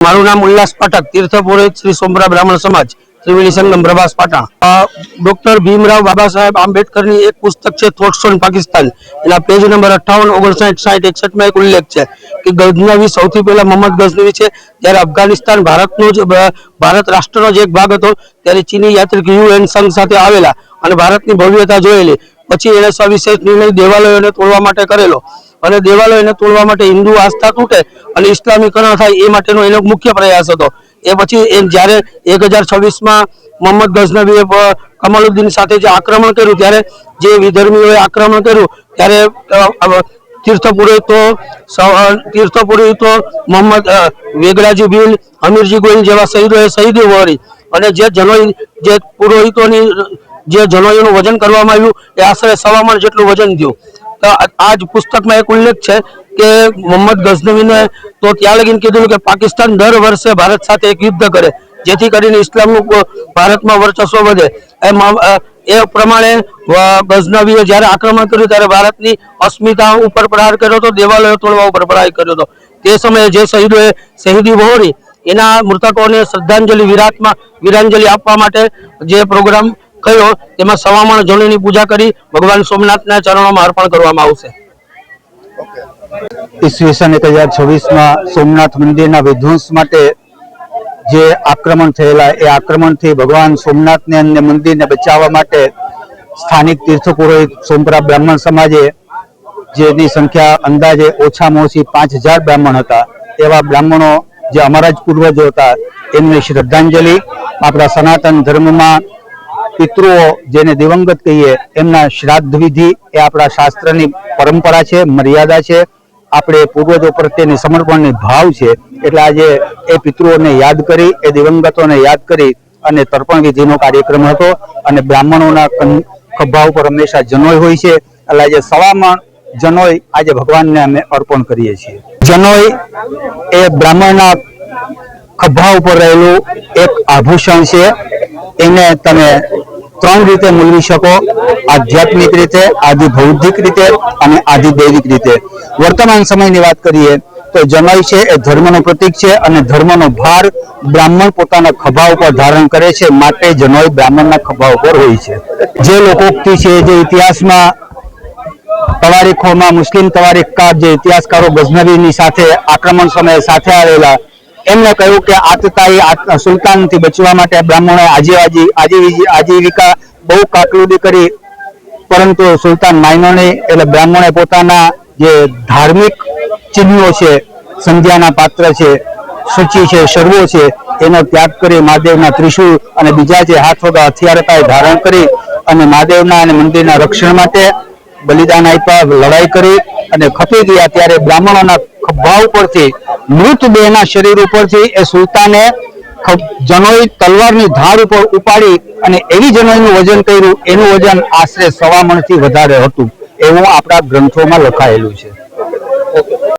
મારું નામ ઉલ્લાસ પાઠક તીર્થ શ્રી સોમરા બ્રાહ્મણ સમાજ, ત્રિવેણી સંગમ પ્રભાસ પાટણ. ડોક્ટર ભીમરાવ બાબા સાહેબ આંબેડકરની એક પુસ્તક છે થોટ્સ પાકિસ્તાન. એના પેજ નંબર અઠ્ઠાવન, ઓગણસાઠ સાઠ એકસઠમાં એક ઉલ્લેખ છે કે ગઝનવી સૌથી પહેલા મોહમ્મદ ગઝનવી છે ત્યારે અફઘાનિસ્તાન ભારતનો જ ભારત રાષ્ટ્રનો જ એક ભાગ હતો, ત્યારે ચીની યાત્રિક યુએન સંઘ સાથે આવેલા અને ભારતની ભવ્યતા જોયેલી. પછી એને સવિશેષ નિર્ણય દેવાલયોને તોડવા માટે કરેલો. અને દેવાલયોને તોડવા માટે હિન્દુ આસ્થા તૂટે અને ઇસ્લામીકરણ થાય એ માટેનો એનો મુખ્ય પ્રયાસ હતો. એ પછી એ જ્યારે એક હજાર છવ્વીસમાં મોહમ્મદ ગઝનવીએ કમલુદ્દીન સાથે જે આક્રમણ કર્યું, ત્યારે જે વિધર્મીઓએ આક્રમણ કર્યું, ત્યારે તીર્થપુરોહિતો તીર્થપુરોહિતો મોહમ્મદ વેગડાજી ભીલ અમીરજી ગોહિલ જેવા શહીદોએ શહીદી વળી અને જે જનોઈ, જે પુરોહિતોની જે જનોઈનું વજન કરવામાં આવ્યું, એ આશરે સવામણ જેટલું વજન થયું. તો આ- જ પુસ્તકમાં એક ઉલ્લેખ છે કે મોહમ્મદ ગઝનવીને તો ત્યાં લગીને કીધું કે પાકિસ્તાન દર વર્ષે ભારત સાથે એક યુદ્ધ કરે, જેથી કરીને ઇસ્લામનું ભારતમાં વર્ચસ્વ વધે. એ પ્રમાણે ગઝનવીએ જ્યારે આક્રમણ કર્યું ત્યારે ભારતની અસ્મિતા ઉપર પ્રહાર કર્યો હતો, દેવાલયો તોડવા ઉપર પ્રહાર કર્યો હતો. તે સમયે જે શહીદોએ શહીદી વહોરી, એના મૃતકોને શ્રદ્ધાંજલિ, વિરાટમાં વીરાંજલિ આપવા માટે જે પ્રોગ્રામ કયો? તેમાં સવામણ જનોઈની પૂજા કરી ભગવાન સોમનાથના ચરણોમાં અર્પણ કરવામાં આવશે. ઈસવીસન એક હજાર છવ્વીસમાં સોમનાથ મંદિરના વિધ્વંસ માટે જે આક્રમણ થયેલા, એ આક્રમણથી ભગવાન સોમનાથને અને મંદિરને બચાવવા માટે સ્થાનિક તીર્થ પુરોહિત સોમપરા બ્રાહ્મણ સમાજે જેની સંખ્યા અંદાજે ઓછામાં ઓછી પાંચ હજાર બ્રાહ્મણ હતા. એવા બ્રાહ્મણો જે અમારા જ પૂર્વજો હતા, એમને શ્રદ્ધાંજલિ આપણા સનાતન ધર્મમાં પિતૃઓ જેને દિવંગત કહીએ, એમના શ્રાદ્ધ વિધિ એ આપણા શાસ્ત્રની પરંપરા છે, મર્યાદા છે. આપણે પૂર્વજો પ્રત્યેની સમર્પણની ભાવ છે. એટલે આજે એ પિતૃઓને યાદ કરી, એ દિવંગતોને યાદ કરી અને તર્પણ વિધિનો કાર્યક્રમ હતો અને બ્રાહ્મણોના ખભા ઉપર હંમેશા જનોય હોય છે. એટલે આજે સવામણ જનોય આજે ભગવાનને અમે અર્પણ કરીએ છીએ. જનોય એ બ્રાહ્મણના ખભા ઉપર રહેલું એક આભૂષણ છે. એને તમે ત્રણ રીતે મૂલવી શકો. આધ્યાત્મિક રીતે, આદિ ભૌતિક રીતે અને આદિ દૈવિક રીતે. વર્તમાન સમયની વાત કરીએ તો જમાઈ છે એ ધર્મનું પ્રતીક છે અને ધર્મનો ભાર બ્રાહ્મણ પોતાના ખભા ઉપર ધારણ કરે છે. માટે જનોઈ બ્રાહ્મણના ખભા ઉપર હોય છે. જે લોકોક્તિ છે જે ઇતિહાસમાં તવારીખોમાં મુસ્લિમ તવારીખકાર જે ઇતિહાસકારો ગઝનવીની સાથે આક્રમણ સમયે સાથે આવેલા એમને કહ્યું કે આતતાઈ આત- સુલતાનથી બચવા માટે બ્રાહ્મણોએ આજીવાજી આજીવી આજીવિકા બહુ કાકલુદી કરી, પરંતુ સુલતાન માન્યો નહીં, એટલે બ્રાહ્મણે પોતાના જે ધાર્મિક ચિહ્નો છે, સંધ્યાના પાત્ર છે, સૂચિ છે શર્વો છે, એનો ત્યાગ કરી મહાદેવના ત્રિશુલ અને બીજા જે હાથ વગા હથિયાર હતા એ ધારણ કરી અને મહાદેવના અને મંદિરના રક્ષણ માટે બલિદાન આપ્યા, લડાઈ કરી અને ખપી ગયા ત્યારે બ્રાહ્મણોના ખભા ઉપરથી મૃતદેહના શરીર ઉપરથી એ સુલતાને જનોઈ તલવારની ધાર ઉપર ઉપાડી અને એવી જનોઈનું વજન કર્યું, એનું વજન આશરે સવા મણથી વધારે હતું. એવું આપણા ગ્રંથોમાં લખાયેલું છે.